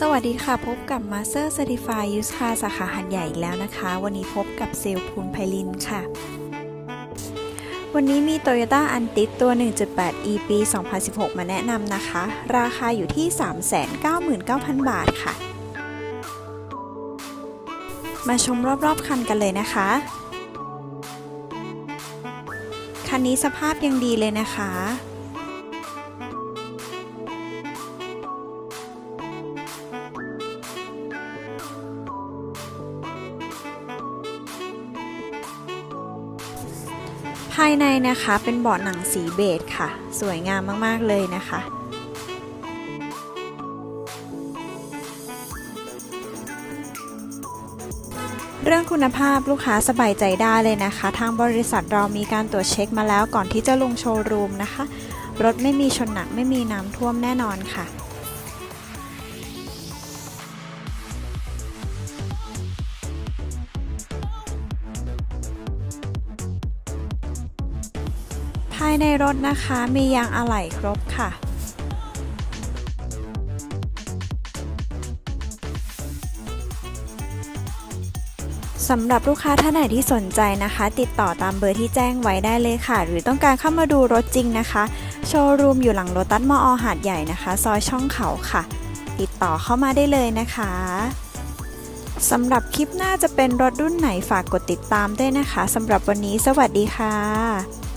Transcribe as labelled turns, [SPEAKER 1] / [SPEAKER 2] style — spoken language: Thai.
[SPEAKER 1] สวัสดีค่ะ พบกับ Master Certified Used Car สาขาหัดใหญ่อีกแล้วนะคะ วันนี้พบกับเซลล์ภูนไพลินค่ะ วันนี้มี Toyota a n t i ตัว 1.8 e ปี 2016 มาแนะนำนะคะ ราคาอยู่ที่ 399,000 บาทค่ะ มาชมรอบๆ คันกันเลยนะคะ คันนี้สภาพยังดีเลยนะคะ ภายในนะคะเป็นเบาะหนังสีเบจค่ะ สวยงามมากๆเลยนะคะเรื่องคุณภาพลูกค้าสบายใจได้เลยนะคะ ทางบริษัทเรามีการตรวจเช็คมาแล้วก่อนที่จะลงโชว์รูมนะคะ รถไม่มีชนหนักไม่มีน้ำท่วมแน่นอนค่ะายในรถนะคะมียางอะไหล่ครบค่ะสำหรับลูกค้าท่านไหนที่สนใจนะคะ ติดต่อตามเบอร์ที่แจ้งไว้ได้เลยค่ะ หรือต้องการเข้ามาดูรถจริงนะคะ โชว์รูมอยู่หลังโรตัสมอหาดใหญ่นะคะ ซอยช่องเขาค่ะ ติดต่อเข้ามาได้เลยนะคะสำหรับคลิปหน้าจะเป็นรถรุ่นไหนฝากกดติดตามด้วยนะคะสำหรับวันนี้สวัสดีค่ะ